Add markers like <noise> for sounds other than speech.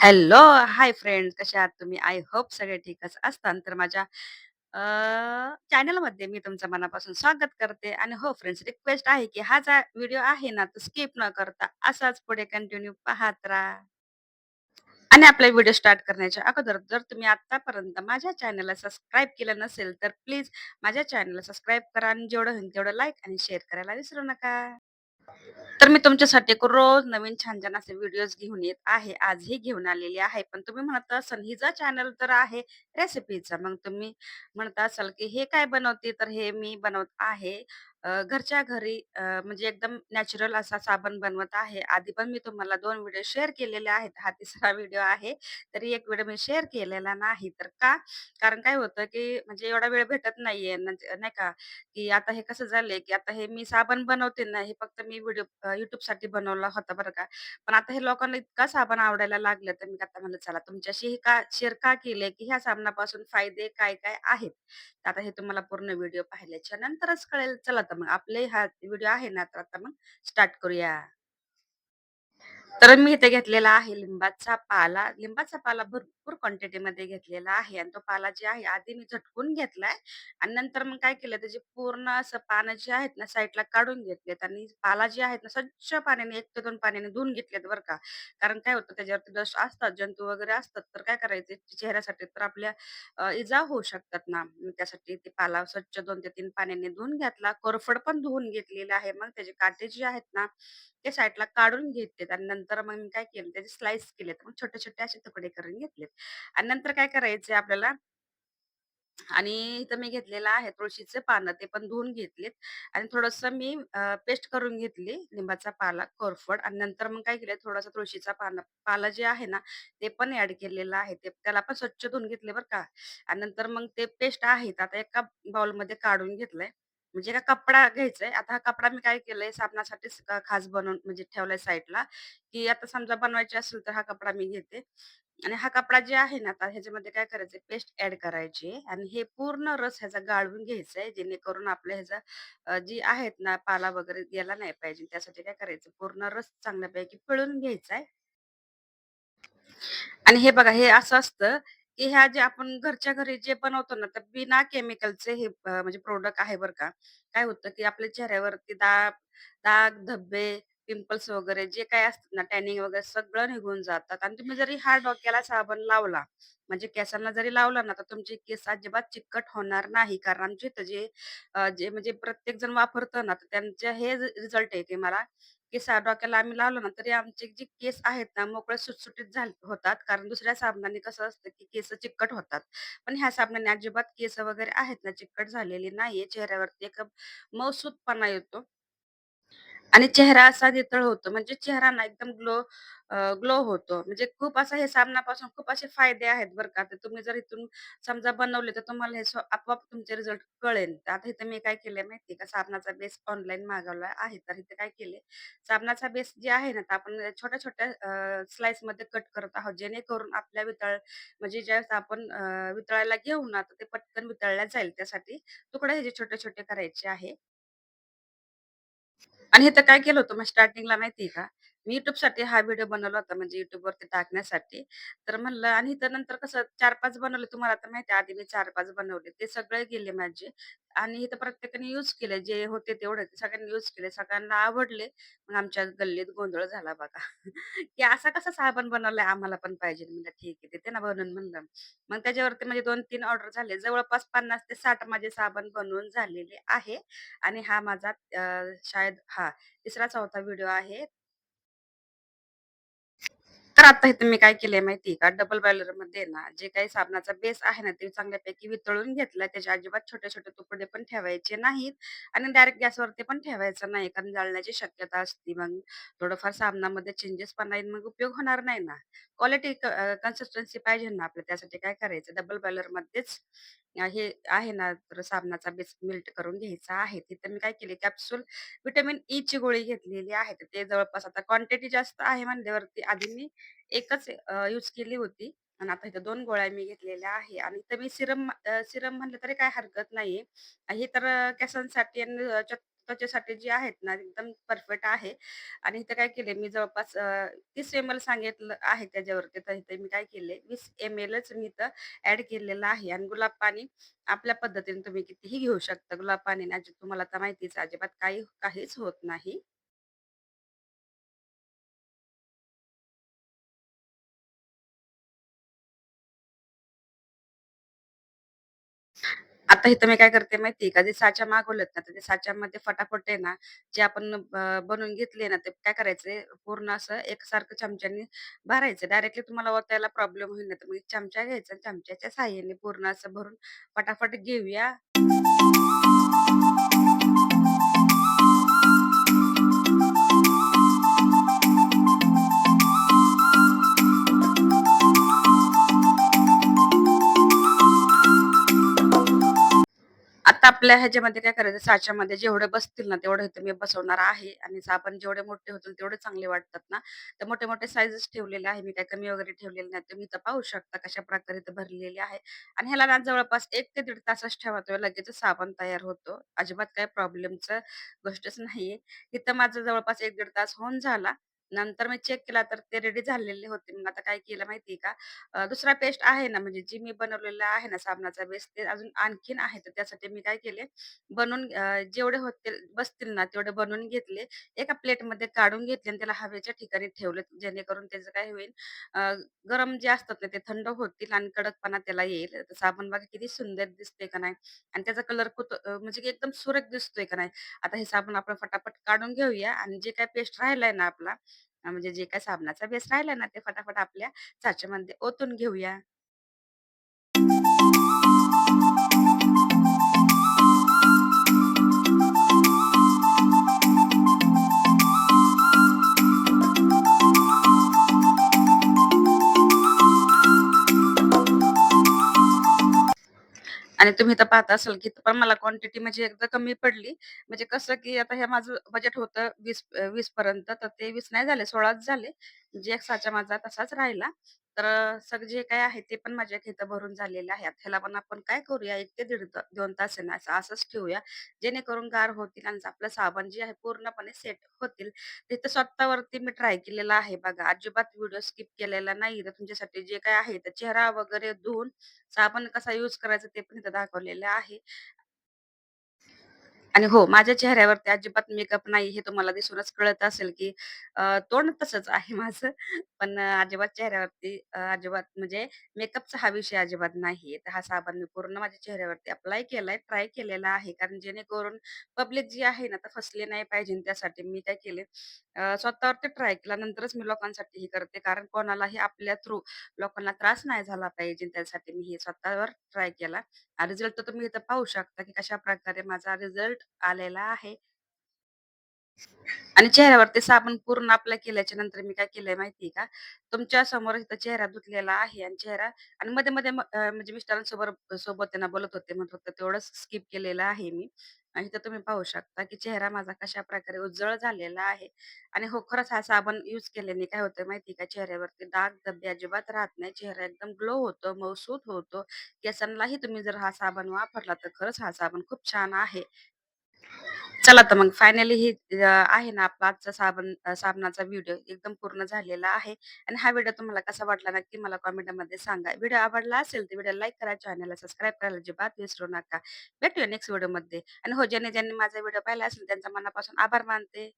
Hello, hi friends कसे आहात तुम्ही? आय होप सगळे ठीकच असतात तर माझ्या अ, चॅनलमध्ये मी तुमचं मनापासून स्वागत करते आणि हो फ्रेंड्स रिक्वेस्ट आहे, की हा जा व्हिडिओ आहे ना, तो स्किप न करता असाच पुढे कंटिन्यू पाहत राहा. आणि आपला व्हिडिओ स्टार्ट करण्याच्या अगोदर जर तुम्ही आत्तापर्यंत माझ्या चॅनलला सबस्क्राईब केलं नसेल, तर प्लीज माझ्या चॅनलला सबस्क्राईब करा आणि जेवढं होईल तेवढं लाईक आणि शेअर करायला विसरू नका. तर मी तुमच्यासाठी एक रोज नवीन छान-छान असे व्हिडिओज घेऊन येत आहे. आजही घेऊन आलेली आहे. पण तुम्ही म्हणत असाल हिचा चॅनल तर आहे रेसिपीचा. मग तुम्ही म्हणत असाल, की हे काय बनवते? तर हे मी बनवत आहे अ, घरच्या घरी अ, म्हणजे एकदम नॅचरल असा साबण बनवत आहे. आधी पण मी तुम्हाला 2 व्हिडिओ शेअर केलेले आहेत. हा तिसरा <laughs> व्हिडिओ आहे. तरी एक व्हिडिओ मी शेअर केलेला नाही. तर का? कारण काय होतं, की म्हणजे एवढा वेळ भेटत नाहीये म्हणजे नाही का? की आता हे कसं झालंय, की आता हे मी साबण बनवते ना, हे फक्त मी व्हिडिओ अ, YouTubeसाठी बनवला होता बरं का. पण आता हे लोकांना इतका साबण आवडायला लागलं, तर मी आता म्हणलं चला तुमच्याशी हे का शेअर का केलंय, की ह्या साबणापासून फायदे काय-काय आहेत. तर आता हे तुम्हाला पूर्ण व्हिडिओ पाहिल्याच्या नंतरच कळेल. चला आता मग आपले हा व्हिडिओ आहे ना, तर आता मग स्टार्ट करूया. तर मी इथे घेतलेला आहे लिंबाचा पाला. लिंबाचा पाला भरपूर क्वांटिटीमध्ये घेतलेला आहे आणि तो पाला जे आहे आधी मी झटकून घेतलाय आणि नंतर मग काय केलं त्याचे पूर्ण असं पानं जे आहेत ना साईडला काढून घेतलेत आणि पाला जे आहेत ना स्वच्छ पाण्याने एक ते दोन पाण्याने धुवून घेतलेत बरं का. कारण काय होतं त्याच्यावरती डस्ट असतात, जंतू वगैरे असतात, तर काय करायचे चेहऱ्यासाठी तर आपल्या इजा होऊ शकतात ना. त्यासाठी ते पाला स्वच्छ दोन ते तीन पाण्याने धुवून घेतला. कोरफड पण धुवून घेतलेला आहे. मग त्याचे काटे जे आहेत ना ते साईडला काढून घेतलेत आणि नंतर मग मी काय केलं त्याचे स्लाइस केलेत. मग छोटे-छोटे असे तुकडे करून घेतलेत आणि नंतर काय करायचंय आपल्याला आणि इथं मी घेतलेलं आहे तुळशीचे पानं, ते पण धुवून घेतलेत आणि थोडंसं मी पेस्ट करून घेतली लिंबाचा पाला, कोरफड आणि नंतर मग काय केलं थोडासा तुळशीचा पान पाला जे आहे ना, ते पण ऍड केलेलं आहे. ते त्याला पण स्वच्छ धुवून घेतले बरं का आणि नंतर मग ते पेस्ट आहेत आता एका बाउलमध्ये काढून घेतलंय. म्हणजे का कपडा घ्यायचाय. आता हा कपडा मी काय केलंय साबणासाठीच अ, खास बनवून म्हणजे ठेवलाय साईडला, की आता समजा बनवायची असेल तर हा कपडा मी घेते आणि हा कपडा जे आहे ना, आता ह्याच्यामध्ये काय करायचंय पेस्ट ॲड करायची आहे आणि हे पूर्ण रस ह्याचा गाळून घ्यायचा आहे, जेणेकरून आपल्या ह्याचा अ, जी आहेत ना पाला वगैरे गेला नाही पाहिजे. त्यासाठी काय करायचं पूर्ण रस चांगल्यापैकी पिळून घ्यायचा आहे आणि हे बघा हे असं असतं, की ह्या जे आपण घरच्या घरी जे बनवतो ना, तर बिना केमिकलचे हे अ, म्हणजे प्रॉडक्ट आहे बरं का. काय होतं, की आपल्या चेहऱ्यावरती दाग धब्बे, पिंपल्स वगैरे जे काही असतात ना, टॅनिंग वगैरे सगळं निघून जातात आणि तुम्ही जरी हा डोक्याला साबण लावला, म्हणजे केसांना जरी लावला ना, तर तुमचे केस अजिबात चिकट होणार नाही. कारण आमच्या इथं जे अ, जे म्हणजे प्रत्येक जण वापरतं ना, तर त्यांचं हे रिझल्ट आहे, की मला केस डोक्याला आम्ही लावलं ना, तरी आमचे जे केस आहेत ना, मोकळे सुटसुटीत झाले होतात. कारण दुसऱ्या साबणाने कसं असतं, की केस चिकट होतात. पण ह्या साबणाने अजिबात केस वगैरे आहेत ना, चिकट झालेली नाहीये. चेहऱ्यावरती एक मऊसूतपणा येतो. आणि चेहरा असा नितळ होतो. म्हणजे चेहरा ना एकदम ग्लो ग्लो होतो. म्हणजे खूप असं हे साबणापासून खूप असे फायदे आहेत बरं का. तर तुम्ही जर इथून समजा बनवले, तर तुम्हाला हे स्व आपोआप तुमचे रिझल्ट कळेल. तर आता इथं मी काय केलंय माहिती का, साबणाचा बेस ऑनलाईन मागवला आहे. तर इथे काय केले, साबणाचा बेस जे आहे ना, तर आपण छोट्या-छोट्या स्लाइसमध्ये कट करत आहोत. जेणेकरून आपल्या वितळ म्हणजे ज्यावेळेस आपण अ, वितळायला घेऊ ना, तर ते पटकन वितळल्या जाईल. त्यासाठी तुकडे ह्याचे छोटे-छोटे करायचे आहे. आणि इथं काय केलं होतं मग स्टार्टिंगला माहिती आहे का? मी YouTubeसाठी हा व्हिडिओ बनवला होता म्हणजे यूट्यूबवरती टाकण्यासाठी. तर म्हणलं आणि तर नंतर कसं 4-5 बनवले तुम्हाला तर माहिती आहे आधी मी 4-5 बनवले. ते सगळे गेले माझे आणि इथं प्रत्येकाने यूज केले. जे होते तेवढे ते सगळ्यांनी यूज केले. सगळ्यांना आवडले. मग आमच्या गल्लीत गोंधळ झाला बघा. <laughs> की असा कसा साबण बनवलाय आम्हाला पण पाहिजे. म्हणलं ठीक आहे देते ना बनवून म्हणलं. मग त्याच्यावरती म्हणजे 2-3 ऑर्डर झाले. जवळपास 50 ते साठ माझे साबण बनवून झालेले आहे. आणि हा माझा अ, शाळेत हा तिसरा चौथा व्हिडिओ आहे. तर आता हे मी काय केलंय माहितीये का? डबल बॉयलरमध्ये ना, जे काही साबणाचा बेस आहे ना, ते चांगल्यापैकी वितळून घेतलाय. त्याचे अजिबात छोटे-छोटे तुकडे पण ठेवायचे नाहीत आणि डायरेक्ट गॅसवरती पण ठेवायचं नाही, कारण जाळण्याची शक्यता असते. मग थोडंफार साबणामध्ये चेंजेस पण नाही मग उपयोग होणार नाही ना. क्वालिटी कन्सिस्टन्सी पाहिजे ना आपल्या त्यासाठी काय करायचं डबल बॉयलर मध्येच हे आहे ना, तर साबणाचा बेस मेल्ट करून घ्यायचा आहे. तिथं मी काय केले कॅप्सूल व्हिटॅमिन ई ची गोळी घेतलेली आहे. तर ते जवळपास आता क्वांटिटी जास्त आहे म्हणल्यावरती आधी मी एकच अ, यूज केली होती आणि आता इथं 2 गोळ्या मी घेतलेल्या आहे आणि इथं मी सिरम अ, सिरम म्हटलं तरी काही हरकत नाहीये. हे तर अ, केसांसाठी आणि त्वचेसाठी जी आहेत ना, एकदम परफेक्ट आहे आणि इथं काय केले मी जवळपास तीस एम-एल सांगितलं आहे त्याच्यावरती. तर इथे मी काय केले वीस एम-एलच मी इथं ऍड केलेलं आहे आणि गुलाब पाणी आपल्या पद्धतीने तुम्ही कितीही घेऊ शकता. गुलाब पाणीने अजिब तुम्हाला तर माहितीच आहे अजिबात काही काहीच होत नाही. आता इथं मी काय करते माहितीये का, जे साच्या मागवलेत ना, तर ते साच्यामध्ये फटाफट आहे ना, जे आपण अ, बनवून घेतले ना, ते काय करायचंय पूर्ण असं एकसारखं चमच्याने भरायचं. डायरेक्टली तुम्हाला ओतायला प्रॉब्लेम होईल ना, तर मग एक चमचा घ्यायचा आणि चमच्याच्या साहाय्याने पूर्ण असं भरून फटाफट घेऊया. आपल्या ह्याच्यामध्ये काय करायचं साच्यामध्ये जेवढे बसतील ना, तेवढे इथं मी बसवणार आहे आणि साबण जेवढे मोठे होतील तेवढे चांगले वाटतात ना, तर मोठे-मोठे साईजेस ठेवलेले आहे. मी काय कमी वगैरे ठेवलेले नाही. तुम्ही इथं पाहू शकता कशा प्रकारे इथं भरलेले आहे आणि ह्याला ना जवळपास एक ते दीड तासच ठेवा तुम्ही लगेच साबण तयार होतो. अजिबात काही प्रॉब्लेमचं गोष्टच नाहीये. इथं माझं जवळपास एक दीड तास होऊन झाला. नंतर मी चेक केला तर ते रेडी झालेले होते. मग आता काय केलं माहितीये का? अ, दुसरा पेस्ट आहे ना, म्हणजे जी मी बनवलेला आहे ना साबणाचा बेस, ते अजून आणखीन आहे. तर त्यासाठी मी काय केले, बनवून अ, जेवढे होतील बसतील ना, तेवढे बनवून घेतले. एका प्लेटमध्ये काढून घेतले आणि त्याला हवेच्या ठिकाणी ठेवले, जेणेकरून त्याचं काय होईल, अ, गरम जे असतात ना, ते थंड होतील आणि कडकपणा त्याला येईल. तर साबण बघा किती सुंदर दिसते का नाही आणि त्याचा कलर कुत अ, म्हणजे की एकदम सुरेख दिसतोय का नाही. आता हे साबण आपण फटाफट काढून घेऊया आणि जे काही पेस्ट राहिलाय ना आपला, अ, म्हणजे जे काही साबणाचा बेस राहिला ना, ते फटाफट आपल्या साच्यामध्ये ओतून घेऊया. आणि तुम्ही तर पाहता असाल, की पण मला क्वांटिटी म्हणजे एकदा कमी पडली. म्हणजे कसं, की आता हे माझं बजेट होतं वीस वीस पर्यंत, तर ते वीस नाही झाले 16च झाले. म्हणजे एक साचा माझा तसाच राहिला. तर अ, जे काही आहे ते पण माझ्या इथं भरून झालेले आहे. ह्याला पण आपण काय करूया 1 ते दीड ता 2 तास आहे ना, असं असंच ठेवूया. जेणेकरून गार होतील आणि आपलं साबण जे आहे पूर्णपणे सेट होतील. तिथं स्वतःवरती मी ट्राय केलेलं आहे बघा. अजिबात व्हिडिओ स्किप केलेला नाही. तर तुमच्यासाठी जे काही आहे, तर चेहरा वगैरे धुवून साबण कसा यूज करायचा ते पण इथं दाखवलेलं आहे. आणि हो, माझ्या चेहऱ्यावरती अजिबात मेकअप नाही हे तुम्हाला दिसूनच कळत असेल, की अ, तोंड तसंच आहे माझं. पण अ, अजिबात चेहऱ्यावरती अ, अजिबात म्हणजे मेकअपचा हा विषय अजिबात नाहीये. तर हा साबण मी पूर्ण माझ्या चेहऱ्यावरती अप्लाय केलाय, ट्राय केलेला आहे. कारण जेणेकरून पब्लिक जी आहे ना, तर फसली नाही पाहिजे. त्यासाठी मी काय केले, अ, स्वतःवरती ट्राय केला. नंतरच मी लोकांसाठी हे करते. कारण कोणालाही आपल्या थ्रू लोकांना त्रास नाही झाला पाहिजे. त्यासाठी मी हे स्वतःवर ट्राय केला. रिझल्ट तर तुम्ही इथं पाहू शकता, की कशाप्रकारे माझा रिझल्ट आलेला आहे. आणि चेहऱ्यावरती साबण पूर्ण अप्लाय केल्याच्यानंतर मी काय केलंय माहितीये का? तुमच्यासमोर इथं चेहरा धुतलेला आहे आणि चेहरा आणि मध्ये-मध्ये म म्हणजे मिस्टरांसोबत सोबत त्यांना बोलत होते, म्हणत होते तेवढंच स्किप केलेलं आहे मी. आणि इथं तुम्ही पाहू शकता, की चेहरा माझा कशा प्रकारे उज्ज्वल झालेला आहे. आणि हो, खरंच हा साबण यूज केल्याने काय होतं माहिती का? चेहऱ्यावरती डाग, धब्बे अजिबात राहत नाही. चेहरा एकदम ग्लो होतो, मऊसूत होतो. केसांनाही तुम्ही जर हा साबण वापरला, तर खरंच हा साबण खूप छान आहे. चला तर मग फायनली ही अ, आहे ना आपला आजचा साबण अ, साबणाचा व्हिडिओ एकदम पूर्ण झालेला आहे आणि हा व्हिडिओ तुम्हाला कसा वाटला नक्की मला कॉमेंटमध्ये सांगा. व्हिडिओ आवडला असेल तर व्हिडिओ लाईक करा, चॅनलला सबस्क्राईब करायला अजिबात विसरू नका. भेटूया नेक्स्ट व्हिडिओमध्ये आणि हो ज्यांनी ज्यांनी माझा व्हिडिओ पाहिला असेल त्यांचा मनापासून आभार मानते.